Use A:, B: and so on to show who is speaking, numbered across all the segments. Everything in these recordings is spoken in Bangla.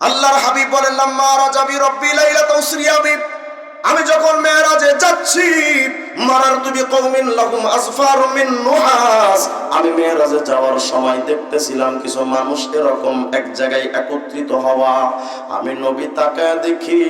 A: আল্লাহর হাবিব বলেন, লাম্মা রাজাবি রব্বি লাইলাত উসরিয়াবি আমি যখন মেয়েরাজে যাচ্ছি, মারার তুমি কৌমিন লাহুম আসফার মিন নুহাস। আমি মেয়েরাজে যাওয়ার সময় দেখতেছিলাম কিছু মানুষ এরকম এক জায়গায় একত্রিত হওয়া। আমি নবী তাকায় দেখি,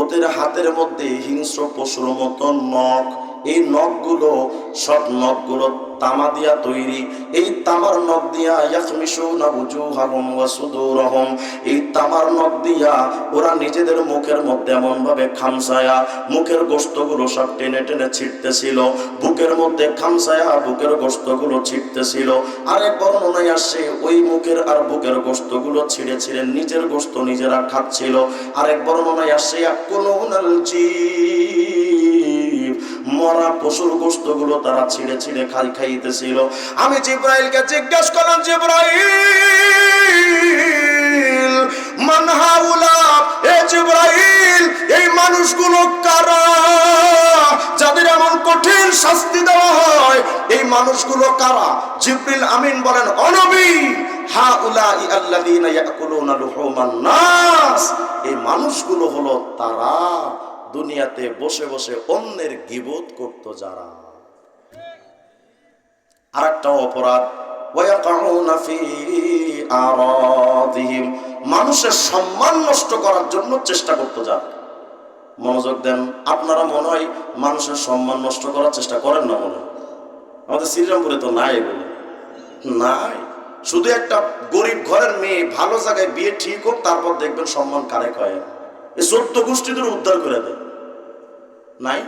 A: ওদের হাতের মধ্যে হিংস্র পশুর মতো নখ। এই নখগুলো সব নখগুলো তামা দিয়া তৈরি। এই তামার নখ দিয়া ইয়াখমিশুনা বুজুহাহুম ওয়া সুদুরহুম। এই তামার নখ দিয়া ওরা নিজেদের মুখের মধ্যে এমন ভাবে খামসায়া মুখের গোশতগুলো সব টেনে টেনে ছিটতেছিল। বুকের মধ্যে খামসায়া বুকের গোশতগুলো ছিটতেছিল। আরেক বর্ণনায় আসছে, ওই মুখের আর বুকের গোশতগুলো ছিঁড়ে ছিঁড়ে নিজের গোশত নিজেরা খাচ্ছিল। আরেক বর্ণনায় আসছে, ইয়াকুলুনাল জীব মরা পশুর গোস্তগুলো তারা ছিঁড়ে ছিঁড়ে খাই খাইতেছিল। আমি জিব্রাইলকে জিজ্ঞাসা করলাম, জিব্রাইল, মান হাউলা? এ জিব্রাইল, এই মানুষগুলো কারা? যাদের এমন কঠিন শাস্তি দেওয়া হয়, এই মানুষগুলো কারা? জিব্রিল আমিন বলেন, অনবী এই মানুষগুলো হলো তারা। দুনিয়াতে বসে বসে অন্যের গিবোধ করত যারা। অপরাধ ওয়াকাউনা ফি আরাদিহিম, মানুষের সম্মান নষ্ট করার জন্য চেষ্টা করতে যান মনোযোগ দেন, আপনারা মনে হয় মানুষের সম্মান নষ্ট করার চেষ্টা করেন না মনে। আমাদের শ্রীরামপুরে তো নাই এগুলো নাই। শুধু একটা গরিব ঘরের মেয়ে ভালো জায়গায় বিয়ে ঠিক হোক, তারপর দেখবেন সম্মান কারে কয়? এই চোদ্দ গোষ্ঠীদের উদ্ধার করে দেয়। নাই?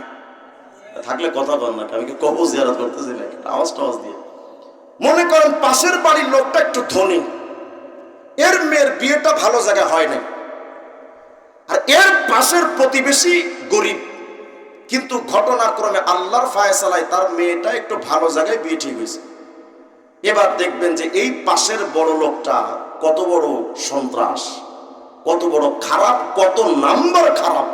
A: থাকলে কথা বল না, আমি কি কবর জিয়ারত করতেছি না আওয়াজ টাওয়াজ দিয়ে। মনে করেন পাশের বাড়ির লোকটা একটু ধনী। এর মেয়ের বিয়েটা ভালো জায়গায় হয় না আর এর পাশের প্রতিবেশী গরিব। কিন্তু ঘটনাক্রমে আল্লাহর ফায়সালায় তার মেয়েটা একটু ভালো জায়গায় বিয়ে ঠিক হয়েছে। এবার দেখবেন যে এই পাশের বড় লোকটা কত বড় সন্ত্রাস, কত বড় খারাপ, কত নাম্বার খারাপ।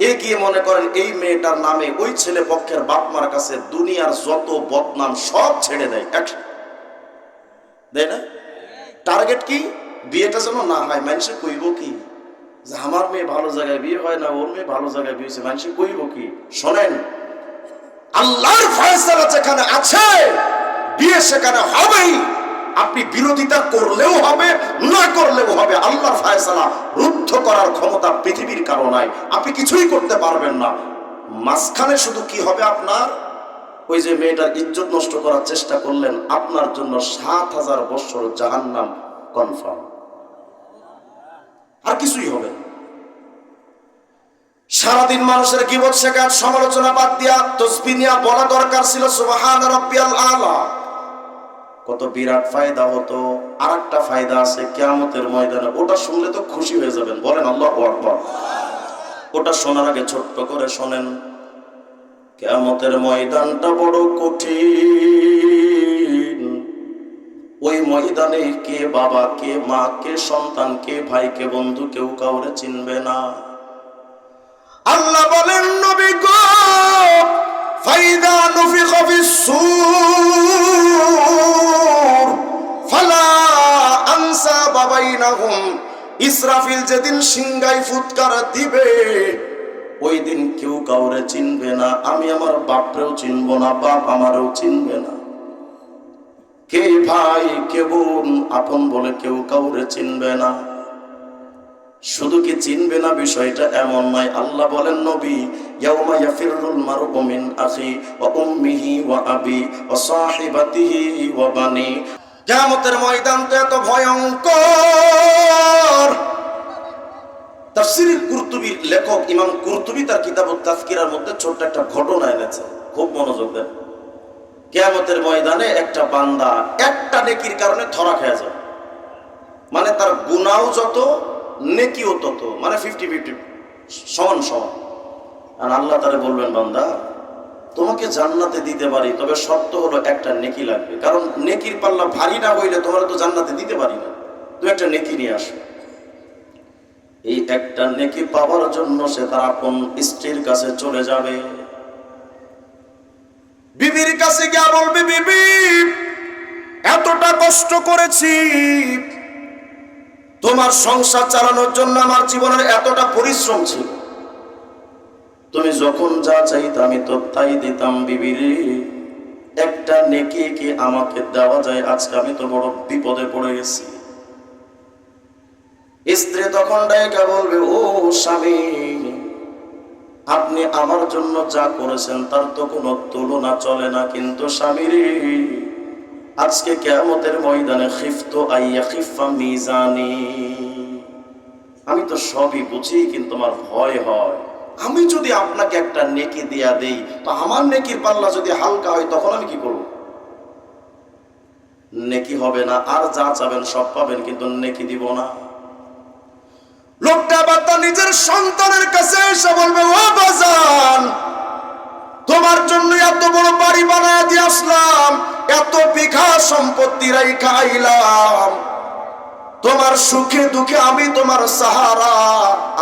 A: এ গিয়ে মনে করেন এই মেয়েটার নামে ওই ছেলে পক্ষের বাপমার কাছে দুনিয়ার যত বদনাম সব ছেড়ে দেয় দেয় না? টার্গেট কি? বিয়েটা যেন না হয়, মানুষে কইব কি? যে আমার মেয়ে ভালো জায়গায় বিয়ে হয় না, ওর মেয়ে ভালো জায়গায় বিয়ে হয়েছে, মানুষে কইব কি? শোনেন, আল্লাহর ফয়সালা যেখানে আছে, বিয়ে সেখানে হবেই। আপনি বিরোধিতা করলেও হবে, না করলেও হবে। আল্লাহর ফয়সালা রুদ্ধ করার ক্ষমতা পৃথিবীর কারও নাই। আপনি কিছুই করতে পারবেন না। মাঝখানে শুধু কি হবে আপনার? ওই যে মেয়েটার ইজ্জত নষ্ট করার চেষ্টা করলেন, আপনার জন্য সাত হাজার বছর জাহান্নাম কনফার্ম। আর কিছুই হবে সারাদিন মানুষের গিবত শেখার সমালোচনা বাদ দিয়া তসবি নিয়া বলা দরকার ছিল, সুবহান রাব্বিয়াল আলা। কত বিরাট ফায়দা হতো আর একটা ফায়দা আছে কেয়ামতের ময়দানে, ওটা শুনলে তো খুশি হয়ে যাবেন, বলেন আল্লাহ ওটা শোনার আগে ছোট্ট করে শোনেন, কেয়ামতের ময়দানটা বড় কঠিন। ওই ময়দানে কে বাবা, কে মা, কে সন্তান, কে ভাই, কে বন্ধু, কেউ কাউরে চিনবে না। আল্লাহ বলেন, নবী গো, ফাইদা নুফিখা ফিস-সূর ফালা আনসাবা বাইনাহুম ইসরাফিল যেদিন সিংগাই ফুৎকার দিবে ওই দিন কেউ কাউরে চিনবে না। আমি আমার বাপরেও চিনব না, বাপ আমারও চিনবে না। কে ভাই, কে বোন, আপন বলে কেউ কাউরে চিনবে না। শুধু কি চিনবে না বিষয়টা এমন নয়। আল্লাহ বলেন, নবী, ইয়াউমা ইয়াফিরুল মারউ মিন আখি ওয়া উম্মিহি ওয়া আবি ওয়া সাহিবাতিহি ওয়া বানি। কিয়ামতের ময়দান তো এত ভয়ঙ্কর। তাফসীর কুরতুবীর লেখক ইমাম কুরতুবী তার কিতাব তাফকিরার মধ্যে ছোট্ট একটা ঘটনা এনেছে। খুব মনোযোগ দেন। কিয়ামতের ময়দানে একটা বান্দা একটা নেকির কারণে ধরা খেয়ে যায়। মানে তার গুনাও যত, নেকিও তত। মানে ফিফটি ফিফটি সমান সমান। আর আল্লাহ তারে বলবেন, বান্দা তোমাকে জান্নাতে দিতে পারি, তবে শর্ত হলো একটা নেকি লাগবে। কারণ নেকির পাল্লা ভারী না হইলে তোমার তো জান্নাতে দিতে পারি না। তুমি একটা নেকি নিয়ে আসো। এই একটা নেকি পাওয়ার জন্য সে তার আপন স্ত্রীর কাছে চলে যাবে। বিবির কাছে গিয়া বলবে বিবি, এতটা কষ্ট করেছি। তোমার সংসার চালানোর জন্য আমার জীবনের এতটা পরিশ্রম ছিল। তুমি যখন যা চাইতে আমি তো তাই দিতাম বিবিরে একটা নেকি কি আমাকে দেওয়া যায়? আজকে আমি তো বড় বিপদে পড়ে গেছি। স্ত্রী তখন ডাইকা বলবে, ও স্বামী, আপনি আমার জন্য যা করেছেন তার তো কোনো তুলনা চলে না কিন্তু স্বামী রে। আজকে কেয়ামতের ময়দানে খিফত আইয়া খিফা মিজানি। আমি তো সবই বুঝি, কিন্তু আমার ভয় হয়। আমি যদি আপনাকে একটা নেকি দিয়া দেই, তো আমার নেকির পাল্লা যদি হালকা হয়, তখন আমি কি করব? নেকি হবে না, আর যা চাবেন সব পাবেন, কিন্তু নেকি দিব না। লোকটা আবার তার নিজের সন্তানের কাছে এসে বলবে, ও বাজান, তোমার জন্য এত বড় বাড়ি বানায় দিয়ে আসলাম, এত বিঘা সম্পত্তি রাইখা আইলাম। তোমার সুখে দুঃখে আমি তোমার সাহারা।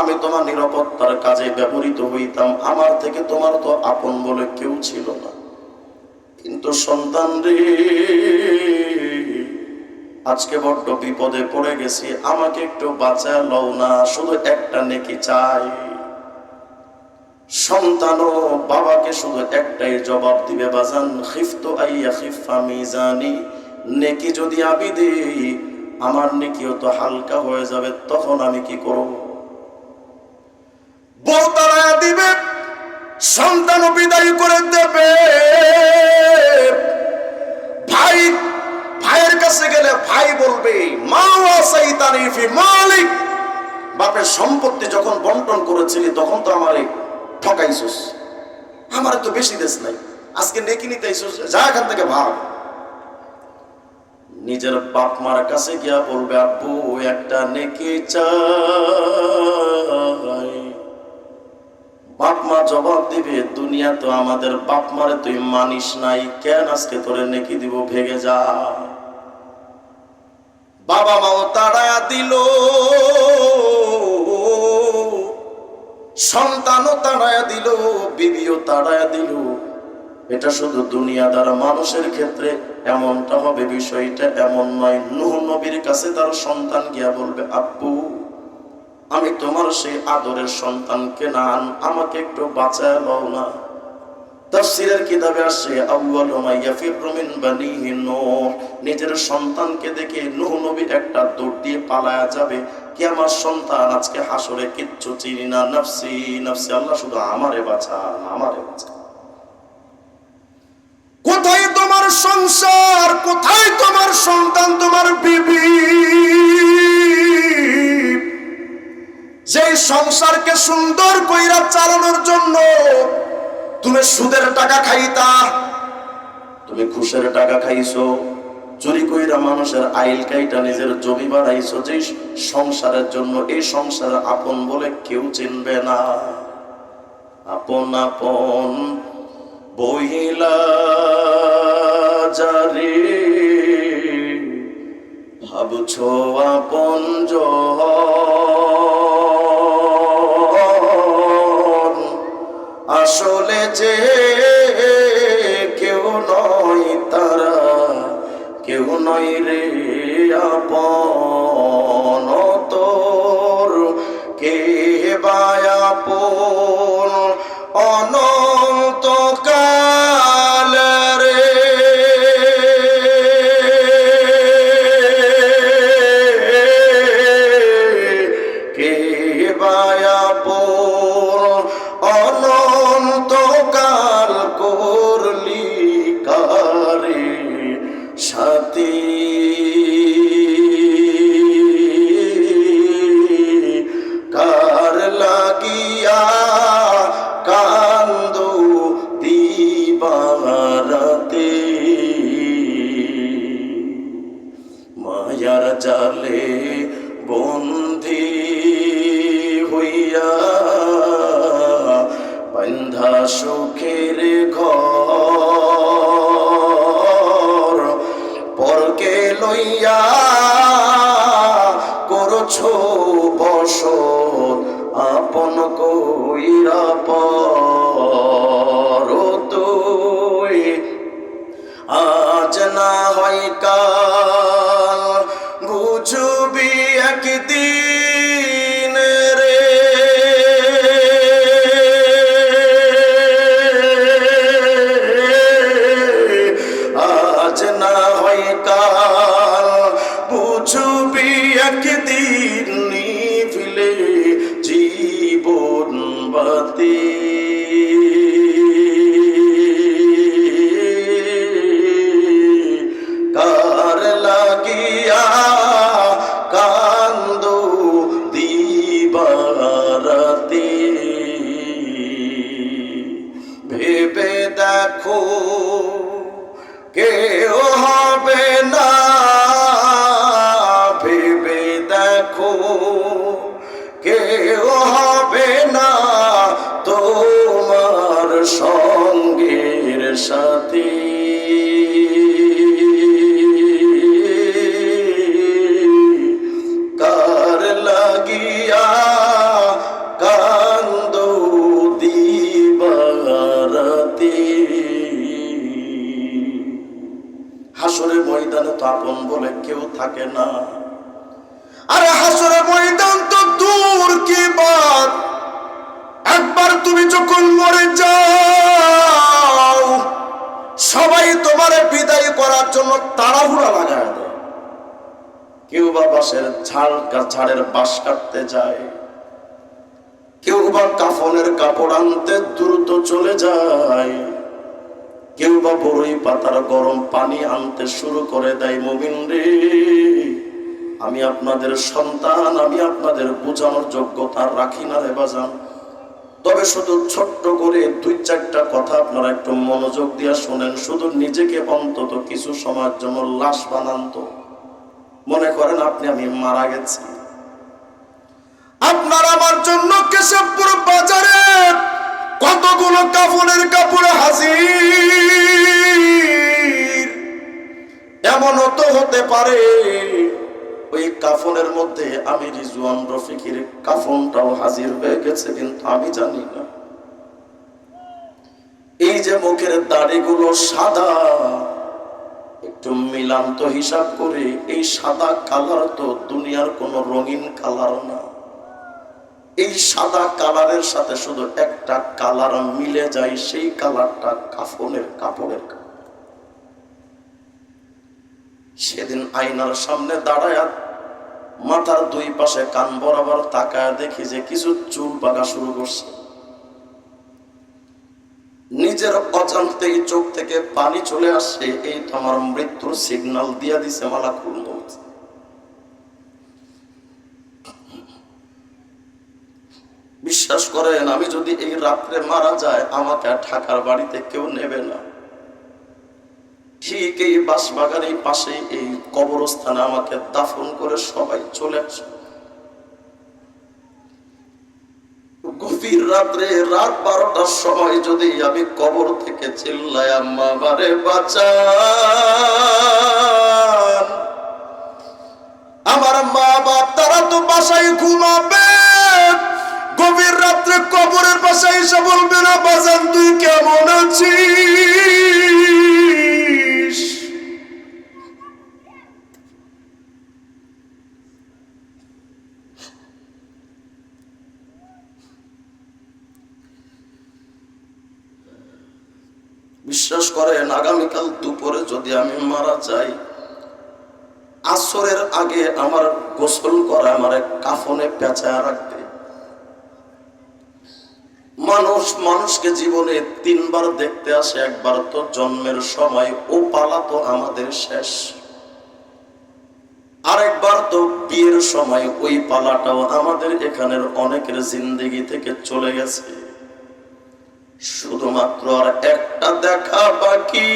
A: আমি তোমার নিরাপত্তার কাজে ব্যবহৃত হইতাম। আমার থেকে তোমার তো আপন বলে কেউ ছিল না। কিন্তু সন্তান রে, আজকে বড্ড বিপদে পড়ে গেছি। আমাকে একটু বাঁচা লও না, শুধু একটা নেকি চাই। সন্তানও বাবাকে শুধু একটাই জবাব দিবে, বাজান খিফত আইয়া খিফা মিজানি। নেকি যদি আমি দেই আমার নেকিও তো হালকা হয়ে যাবে, তখন আমি কি করব? তাড়ায়া দিবে, সন্তানও বিদায় করে দেবে। ভাই, ভাইয়ের কাছে গেলে ভাই বলবে, মা ওয়াসাইতানি মালিক বাপের সম্পত্তি যখন বন্টন করেছিলি, তখন তো আমারে ঠকাইছস। আমার তো বেশি দেশ নাই। আজকে নেকি নিতে যা এখান থেকে ভাগ। নিজের বাপ মার কাছে গিয়া বলবে, আব্বু, একটা নেকি চাই। বাপ মা জবাব দিবে, দুনিয়া তো আমাদের বাপ মারে, তুই মানিস নাই। কেন আজকে তোরে নেকি দিব? ভেগে যা। বাবা মাও তাড়ায়া দিল। সন্তানও তাড়ায়া দিল, বিবিও তাড়ায়া দিল। এটা শুধু দুনিয়াদার মানুষের ক্ষেত্রে এমনটা হবে, বিষয়টা এমন নয়। নুহ নবীর কাছে তার সন্তান গিয়া বলবে, আব্বু, আমি তোমার সেই আদরের সন্তানকে না, আমাকে একটু বাঁচায় লও না। তাফসীরের কিতাবে আসে আউয়ালু মা ইয়াফিরু মিন বানিহি নূহ। নিজের সন্তানকে দেখে নূহ নবী একটা দৌড় দিয়ে পালায়া যাবে। কি আমার সন্তান আজকে হাসরে কিচ্ছু চিনি না। নফসি নফসি, আল্লাহ শুধু আমারে বাঁচান আমারে বাঁচান। কোথায় তোমার সংসার? কোথায় তোমার সন্তান, তোমার বিবি? যে সংসারকে সুন্দর কইরা চালানোর জন্য তুমি সুদের টাকা খাইতা, তুমি ঘুষের টাকা খাইছো, চুরি কইরা মানুষের আইল কাইটা নিজের জমি বাড়াইছো যে সংসারের জন্য এই সংসারের আপন বলে কেউ চিনবে না। আপন আপন বহিলা যারে, ভাবছ আপন আসলে যে কেউ নয় তারা, কেউ নয় রে আপন তোর কে বায়াপন সাথী sun. বাঁশ যায়। কেউ বা কাফনের কাপড় আনতে দ্রুত চলে যায়। কেউ বা বড়ই পাতার গরম পানি আনতে শুরু করে দেয়, মুমিন রে, আমি আপনাদের সন্তান, আমি আপনাদের বোঝানোর যোগ্যতা রাখি না রে বাজান। তবে শুধু ছোট্ট করে দুই চারটা কথা আপনারা একটু মনোযোগ দিয়ে শোনেন। শুধু নিজেকে অন্তত কিছু সময়ের জন্য লাশ বানান তো। মনে করেন আপনি, আমি মারা গেছি। আপনার আমার জন্য কেশবপুর বাজারে কতগুলো কাপড়ের কাপড় হাজির? এমনও তো হতে পারে ওই কাফনের মধ্যে আমি রিজওয়ান রফিকের কাফনটাও হাজির হয়ে গেছে, কিন্তু আমি জানি না। এই যে মুখের দাড়িগুলো সাদা, একটু মিলান্ত হিসাব করে, এই সাদা কালার তো দুনিয়ার কোনো রঙিন কালার না। এই সাদা কালারের সাথে শুধু একটা কালার মিলে যায়, সেই কালারটা কাফনের কাপড়ের সেদিন আয়নার সামনে দাঁড়ায় মাথার দুই পাশে কান বরাবর তাকায় দেখি যে কিছু চুল পাকা শুরু করছে। নিজের অজান্তেই চোখ থেকে পানি চলে আসে, এই তো আমার মৃত্যুর সিগনাল দিয়া দিছে মালাকুল মৌত বিশ্বাস করেন, আমি যদি এই রাত্রে মারা যায় আমাকে আর ঢাকার বাড়িতে কেউ নেবে না। ঠিক এই বাঁশবাগানের পাশে এই কবরস্থানে আমাকে দাফন করে সবাই চলে আসে। গভীর রাত্রে রাত বারোটার সময় যদি আমি কবর থেকে চিল্লাই আম্মা বারে বাঁচান। আমার মা বাপ তারা তো বাসায় ঘুমাবে পাশে এসে বলবে না, বাজান, তুই কেমন আছিস? বিশ্বাস করেন, আগামীকাল দুপুরে যদি আমি মারা যাই, আসরের আগে আমার গোসল করা আমার কাফনে পেঁচায় রাখবে। মানুষ মানুষকে জীবনে তিনবার দেখতে আসে, একবার তো জন্মের সময়। ও পালা তো আমাদের শেষ। আরেকবার তো বিয়ের সময় ওই পালাটাও আমাদের এখানের অনেকের জিন্দেগি থেকে চলে গেছে। শুধুমাত্র আর একটা দেখা বাকি।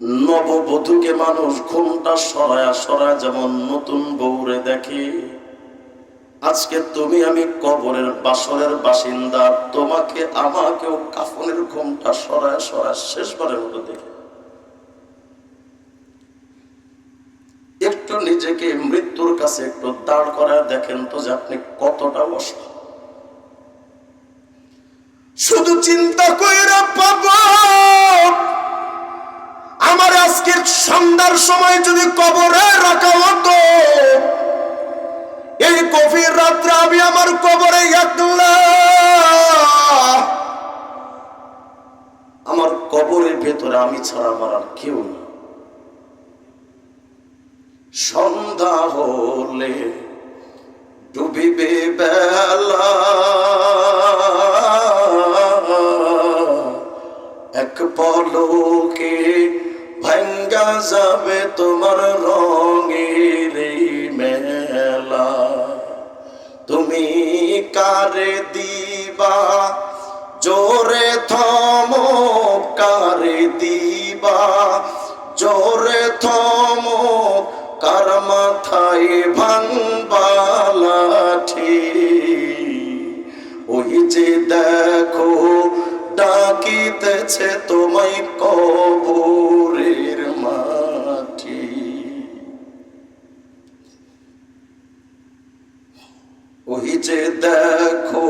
A: নববধূকে মানুষ ঘুমটা সরায়া সরায় যেমন নতুন বউরে দেখে। আজকে তুমি আমি কবরের বাসরের বাসিন্দা, তোমাকে আমাকেও কাফনের ঘুমটা সরায় সরায় শেষবারের মতো দেখে। একটু নিজেকে মৃত্যুর কাছে একটু দাঁড় করায় দেখেন তো যে আপনি কতটা অসহায়। শুধু চিন্তা কইরা পাব। আমার আজকের সন্ধ্যার সময় যদি কবরে রাখা হতো এই কফির রাত্রে আমি আমার কবরে আমার কবরের ভেতরে আমি ছাড়া আমার আর কেউ সন্ধ্যা হলে ডুবিবে বেলা। এক পলকে ভাঙ্গা যাবে তোমার রঙের তুমি কারে দিবা? জোরে থম, কারে দিবা? জোরে থম, কার মাথায় ভাঙবালাঠি ওই যে দেখো, ডাকিতেছে তোমায় কবরের মাটি ওই যে দেখো,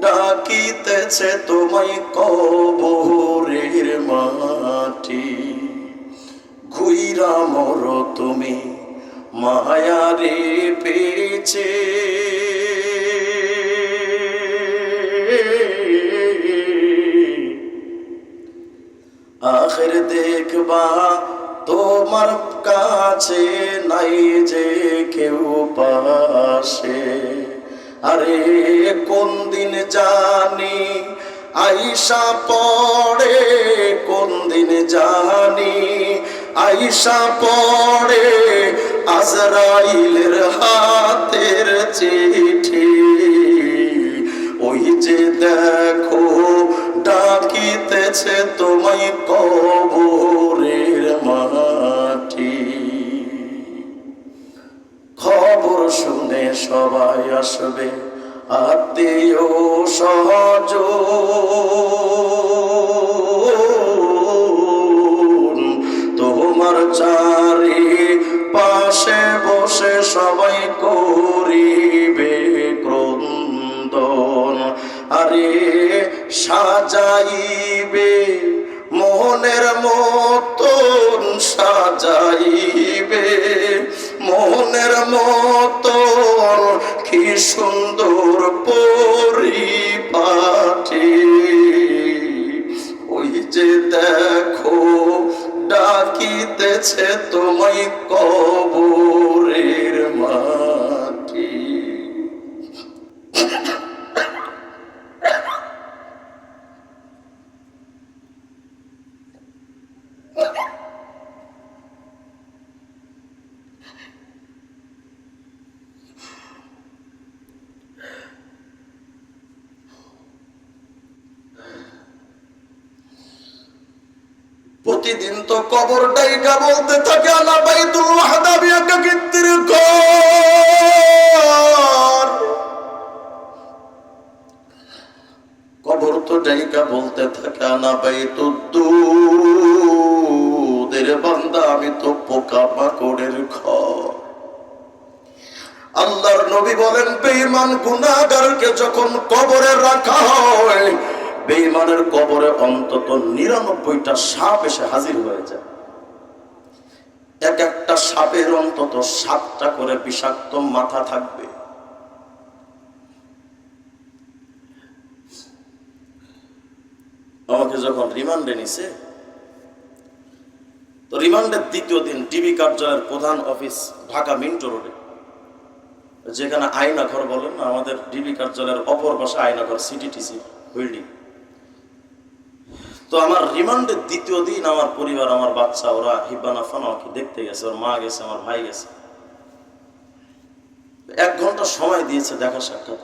A: ডাকিতেছে তোমায় কবরের মাটি। ঘুইরা মর তুমি মায়ারে পেয়েছে আখের দেখবা তোমার কাছে নাই যে কেউ পাশে। আরে, কোন দিন জানি, আইসা পড়ে, কোন দিন জানি, আইসা পড়ে, আজরাইলের হাতের চিঠি। আসবে। আত্মীয় সহজ। তোমার চারি পাশে বসে সবাই করিবে ক্রন্দন। আরে সাজাইবে মোহনের মতন, সাজাইবে মোহনের মতন। কি সুন্দর পরিপাটি। ওই যে দেখো ডাকিতেছে তোমায় কবরের মাটি প্রতিদিন তো কবর ডাইকা বলতে থাকে আলা বাইতুল ওয়াহদাবি একাকিত্বের ঘর। কবর তো ডাইকা বলতে থাকে আনা বাইতুদ্দুদের বান্দা, আমি তো পোকা মাকড়ের ঘর। আল্লাহর নবী বলেন, বেঈমান গুনাহগারকে যখন কবরে রাখা হয় বেঈমানের কবরে অন্তত নিরানব্বইটা সাপ এসে হাজির হয়ে যায় এক একটা সাপের অন্তত সাতটা করে বিষাক্ত মাথা থাকবে। আমাকে যখন রিমান্ডে নিছে, তো রিমান্ডের দ্বিতীয় দিন ডিবি কার্যালয়ের প্রধান অফিস ঢাকা মিন্টো রোডে, যেখানে আয়নাঘর বলেন আমাদের ডিবি কার্যালয়ের অপর পাশে আয়নাঘর সিটিটিসি বিল্ডিং। তো আমার রিমান্ডের দ্বিতীয় দিন আমার পরিবার, আমার বাচ্চা, ওরা হিব্বানা ফান আমাকে দেখতে গেছে, ওর মা গেছে, আমার ভাই গেছে। এক ঘণ্টা সময় দিয়েছে দেখা সাক্ষাৎ।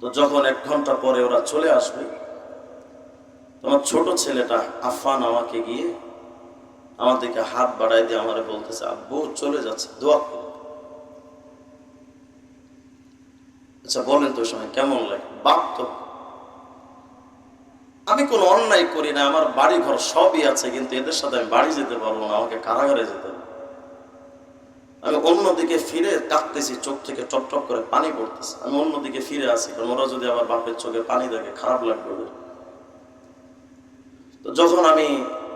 A: তো যখন এক ঘণ্টা পরে ওরা চলে আসবে তোমার ছোট ছেলেটা আফান আমাকে গিয়ে আমাদেরকে হাত বাড়াই দিয়ে আমারে বলতেছে, আব্বু, চলে যাচ্ছে, দোয়া করো। আচ্ছা বলেন তো সময় কেমন লাগে? বাপ তো আমি কোনো অন্যায় করি না, আমার বাড়ি ঘর সবই আছে, কিন্তু এদের সাথে আমি বাড়ি যেতে পারব না, আমাকে কারাগারে যেতে হবে। আমি অন্যদিকে ফিরে কাঁদতেছি চোখ থেকে টপ টপ করে পানি পড়তেছে। আমি অন্যদিকে ফিরে আসি, কারণ ওরা যদি আমার বাপের চোখে পানি দেখে, খারাপ লাগবে ওদের। তো যখন আমি,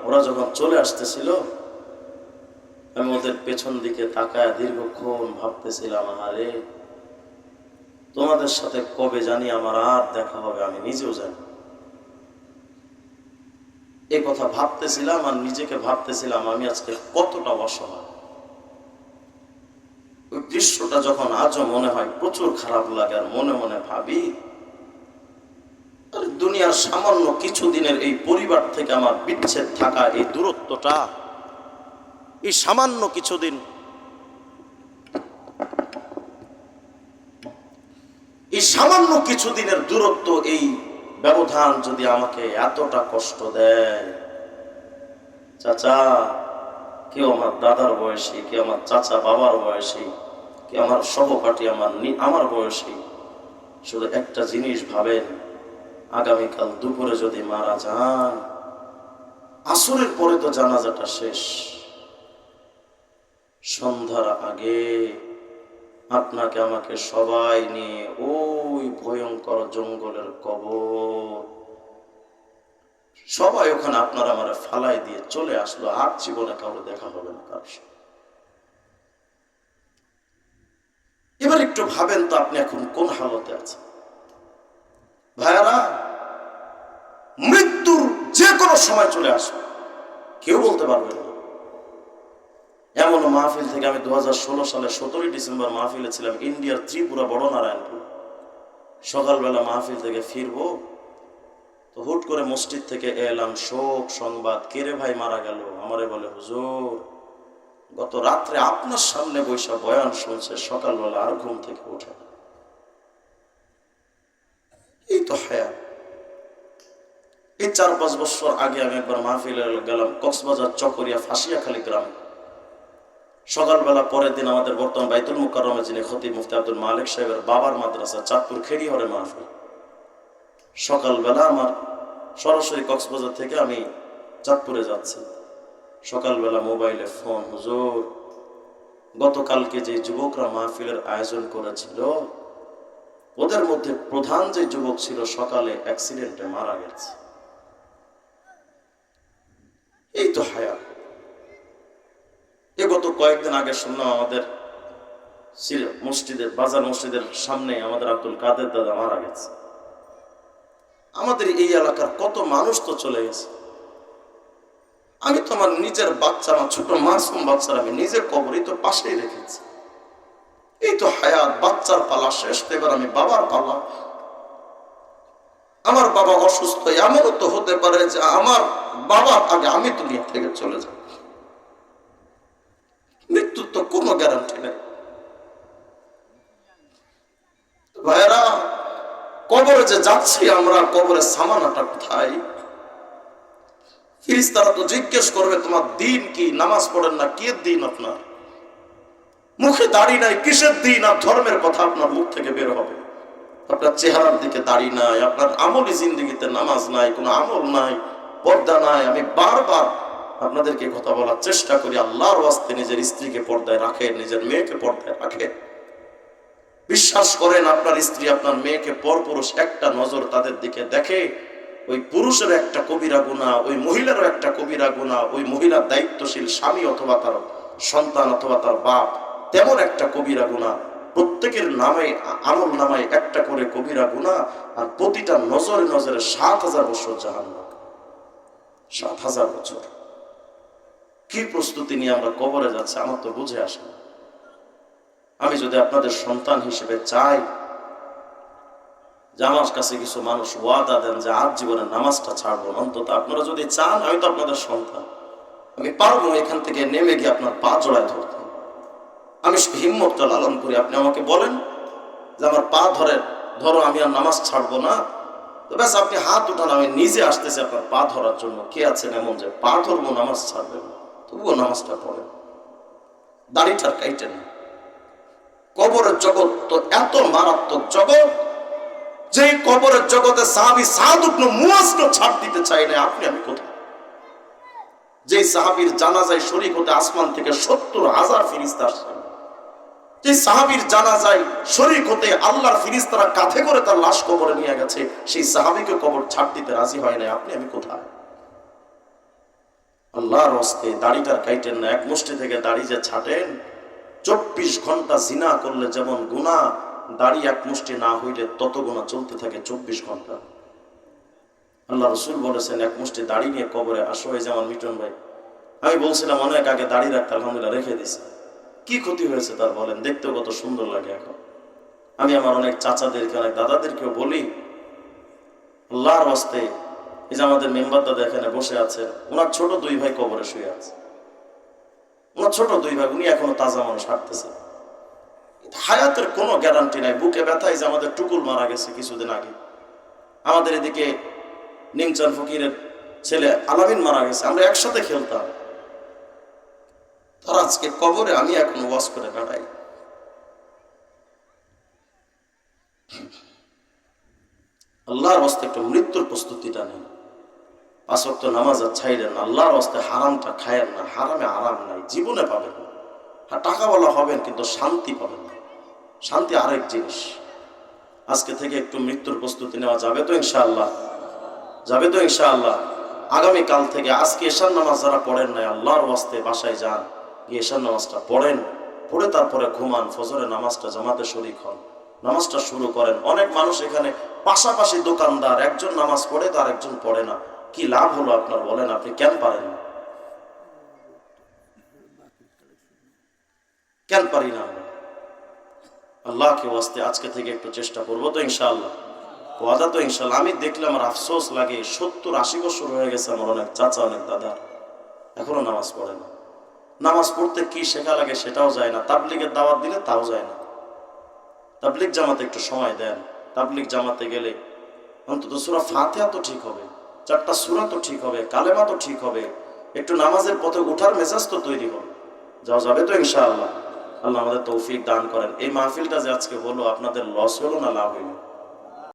A: ওরা যখন চলে আসতেছিল, আমি ওদের পেছন দিকে তাকায় দীর্ঘক্ষণ ভাবতেছিলাম, আরে, তোমাদের সাথে কবে জানি আমার আর দেখা হবে, আমি নিজেও জানি এই কথা ভাবতেছিলাম আর নিজেকে ভাবতেছিলাম, আমি আজকে কতটা অসহায়। ওই দৃশ্যটা যখন আজও মনে হয় প্রচুর খারাপ লাগে আর মনে মনে ভাবি দুনিয়ার সামান্য কিছু দিনের এই পরিবার থেকে আমার বিচ্ছেদ থাকা এই দূরত্বটা, এই সামান্য কিছুদিন, এই সামান্য কিছুদিনের দূরত্ব, এই ব্যবধান যদি আমাকে এতটা কষ্ট দেয়। চাচা, কেউ আমার দাদার বয়সী, কেউ আমার চাচা বাবার বয়সী, কেউ আমার সহপাঠী আমার আমার বয়সী, শুধু একটা জিনিস ভাবেন, আগামীকাল দুপুরে যদি মারা যান, আসরের পরে তো জানাজাটা শেষ। সন্ধ্যার আগে আপনাকে আমাকে সবাই নিয়ে ওই ভয়ঙ্কর জঙ্গলের কবর। সবাই ওখানে আপনারা আমার ফালাই দিয়ে চলে আসলো। আর জীবনে কারও দেখা হবে না কারোর এবার একটু ভাবেন তো আপনি এখন কোন হালতে আছেন। ভাইয়ারা, মৃত্যুর যে কোনো সময় চলে আসবে। কেউ বলতে পারবে না। এমন মাহফিল থেকে আমি দুই হাজার ষোলো সালে সতেরোই ডিসেম্বর মাহফিলে ছিলাম, ইন্ডিয়ার ত্রিপুরা, বড় নারায়ণপুর। সকালবেলা মাহফিল থেকে ফিরবো, তো হুট করে মসজিদ থেকে এলাম, শোক সংবাদ কেরে ভাই মারা গেল? আমারে বলে, হুজুর, গত রাত্রে আপনার সামনে বৈশা বয়ান শুনছে, সকালবেলা আর ঘুম থেকে উঠে। এই তো হায়া। এই চার পাঁচ বছর আগে আমি একবার মাহফিলে গেলাম কক্সবাজার চকরিয়া ফাঁসিয়াখালী গ্রামে। সকালবেলা পরের দিন আমাদের বর্তমান বাইতুল মুকাররমে যিনি খতিব মুফতি আব্দুল মালিক সাহেবের বাবার মাদ্রাসা চাঁদপুর খেড়ি হরে মাহফিল। সকালবেলা আমার সরাসরি কক্সবাজার থেকে আমি চাঁদপুরে যাচ্ছি। সকালবেলা মোবাইলে ফোন, হুজুর, গতকালকে যে যুবকরা মাহফিলের আয়োজন করেছিল, ওদের মধ্যে প্রধান যে যুবক ছিল, সকালে অ্যাক্সিডেন্টে মারা গেছে। এই তো হায়া এ গত কয়েকদিন আগে শুনলাম আমাদের মসজিদের, বাজার মসজিদের সামনে আমাদের আব্দুল কাদের দাদা মারা গেছে। আমাদের এই এলাকার কত মানুষ তো চলে গেছে। আমি তো আমার নিজের বাচ্চা, আমার ছোট মাসুম বাচ্চার আমি নিজের কবরই তো পাশেই রেখেছি। এই তো হায়াত, বাচ্চার পালা শেষ, তো এবার আমি বাবার পালা। আমার বাবা অসুস্থ, এমনও তো হতে পারে যে আমার বাবার আগে আমি দুনিয়া থেকে চলে যাব। মৃত্যুর তো কোনো গ্যারান্টি নেই। ভাইরা কবরে যে যাচ্ছি আমরা, কবরে সামানাটা কোথায়? ফিরিস্তারা তো জিজ্ঞেস করবে, তোমার দিন কি? নামাজ পড়েন না? কে দিন আপনার? মুখে দাড়ি নাই, কিসের দিন? আর ধর্মের কথা আপনার মুখ থেকে বের হবে। আপনার চেহারার দিকে দাড়ি নাই, আপনার আমলি জিন্দিগিতে নামাজ নাই, কোনো আমল নাই, পর্দা নাই। আমি বারবার আপনাদেরকে কথা বলার চেষ্টা করি, আল্লাহর ওয়াস্তে নিজের স্ত্রীকে পর্দায় রাখে নিজের মেয়েকে পর্দায় রাখে বিশ্বাস করেন, আপনার স্ত্রী, আপনার মেয়েকে পরপুরুষ একটা নজর তাদের দিকে দেখে, ওই পুরুষের একটা কবিরা গুণা, ওই মহিলারও একটা কবিরা গুণা, ওই মহিলার দায়িত্বশীল স্বামী অথবা তার সন্তান অথবা তার বাপ, তেমন একটা কবিরা গুণা। প্রত্যেকের নামে আমল নামায় একটা করে কবিরা গুণা, আর প্রতিটা নজরে নজরে সাত হাজার বছর জাহান সাত হাজার বছর। কি প্রস্তুতি নিয়ে আমরা কবরে যাচ্ছি, আমার তো বুঝে আসে না। আমি যদি আপনাদের সন্তান হিসেবে চাই যে আমার কাছে কিছু মানুষ ওয়াদা দেন যে আজ জীবনে নামাজটা ছাড়বো, অন্তত আপনারা যদি চান, আমি তো আপনাদের সন্তান। আমি পারব এখান থেকে নেমে গিয়ে আপনার পা জড়ায় ধরতে। আমি শুধু হিম্মতটা লালন করি, আপনি আমাকে বলেন যে আমার পা ধরে, ধরো আমি আর নামাজ ছাড়বো না। তো ব্যাস, আপনি হাত উঠান, আমি নিজে আসতেছি আপনার পা ধরার জন্য। কে আছেন এমন যে পা ধরবো, নামাজ ছাড়বেন না। তবুও নামাজটা পড়েন দাড়িটার কাইটেন না। কবরের জগৎ তো এত মারাত্মক জগৎ যে কবরের জগতে সাহাবি সাদুগ্ন মুয়াজকে ছাড় দিতে চাই না আপনি আমি কোথায়? যে সাহাবির জানাজায় শরীক হতে আসমান থেকে সত্তর হাজার ফিরিস্তা আসছেন যে সাহাবির জানাজায় শরীক হতে আল্লাহর ফিরিস্তারা কাঁধে করে তার লাশ কবরে নিয়ে গেছে, সেই সাহাবিকে কবর ছাড় দিতে রাজি হয় না আপনি আমি কোথায়? আল্লাহর হস্তে দাড়িটার কাইটেন না, এক মুষ্টি থেকে দাড়ি যে ছাটেন, চব্বিশ ঘণ্টা জিনা করলে যেমন গুণা দাড়ি এক মুষ্টি না হইলে তত গুণা চলতে থাকে চব্বিশ ঘণ্টা। আল্লাহ রসুল বলেছেন, এক মুষ্টি দাড়ি নিয়ে কবরে আসো, এই যেমন মিটন ভাই। আমি বলছিলাম, অনেক আগে দাড়ি রাখতে আলহামদুলিল্লাহ রেখে দিছে কি ক্ষতি হয়েছে তার বলেন? দেখতেও কত সুন্দর লাগে এখন। আমি আমার অনেক চাচাদেরকে, অনেক দাদাদেরকেও বলি, আল্লাহর হস্তে এই যে আমাদের মেম্বার দাদা এখানে বসে আছেন। ওনার ছোট দুই ভাই কবরে শুয়ে আছে। ওনার ছোট দুই ভাই, উনি এখনও তাজা মানুষ, হাঁটতেছে। হায়াতের কোনো গ্যারান্টি নাই। বুকে ব্যথায় যে আমাদের টুকুল মারা গেছে কিছুদিন আগে। আমাদের এদিকে নিমচান ফকিরের ছেলে আলামিন মারা গেছে। আমরা একসাথে খেলতাম। তার আজকে কবরে আমি এখন ওয়াশ করে বেড়াই। আল্লাহর হস্তে একটা মৃত্যুর প্রস্তুতিটা নেই। নামাজ আল্লাহর হারামটা খায়েন না, হারামে আরাম নাই, জীবনে পাবেন না। হ্যাঁ হবেন, কিন্তু শান্তি পাবেন না। শান্তি আরেক জিনিস। আজকে থেকে একটু মৃত্যুর প্রস্তুতি নেওয়া যাবে তো ইনশাআল্লাহ? যাবে তো ইনশাআল্লাহ? আগামী কাল থেকে আজকে এশার নামাজ যারা পড়েন নাই, আল্লাহর ওয়াস্তে বাসায় যান, গিয়ে এশার নামাজটা পড়েন। পড়ে তারপরে ঘুমান ফজরে নামাজটা জামাতে শরিক হন। নামাজটা শুরু করেন। অনেক মানুষ এখানে পাশাপাশি দোকানদার, একজন নামাজ পড়ে তার একজন পড়ে না। কি লাভ হলো আপনার বলেন, আপনি কেন পারেন কেন পারি না আমরা? আল্লাহকে ওয়াস্তে আজকে থেকে একটু চেষ্টা করব তো ইনশাআল্লাহ। ওয়াদা তো ইনশাল্লাহ আমি দেখলে আমার আফসোস লাগে, সত্তর আশি বছর হয়ে গেছে আমার অনেক চাচা, অনেক দাদা। এখনও নামাজ পড়ে না। নামাজ পড়তে কি শেখা লাগে সেটাও যায় না। তাবলিগের দাওয়াত দিলে তাও যায় না। তাবলিগ জামাতে একটু সময় দেন। তাবলিগ জামাতে গেলে অন্তত সুরা ফাতিহা তো ঠিক হবে। চারটা সুরা তো ঠিক হবে, কালেমা তো ঠিক হবে, একটু নামাজের পথে উঠার মেজাজ তো তৈরি হবে। যাওয়া যাবে তো ইনশাআল্লাহ। আল্লাহ আমাদের তৌফিক দান করেন। এই মাহফিলটা যে আজকে হলো, আপনাদের লস হলো না লাভ হইল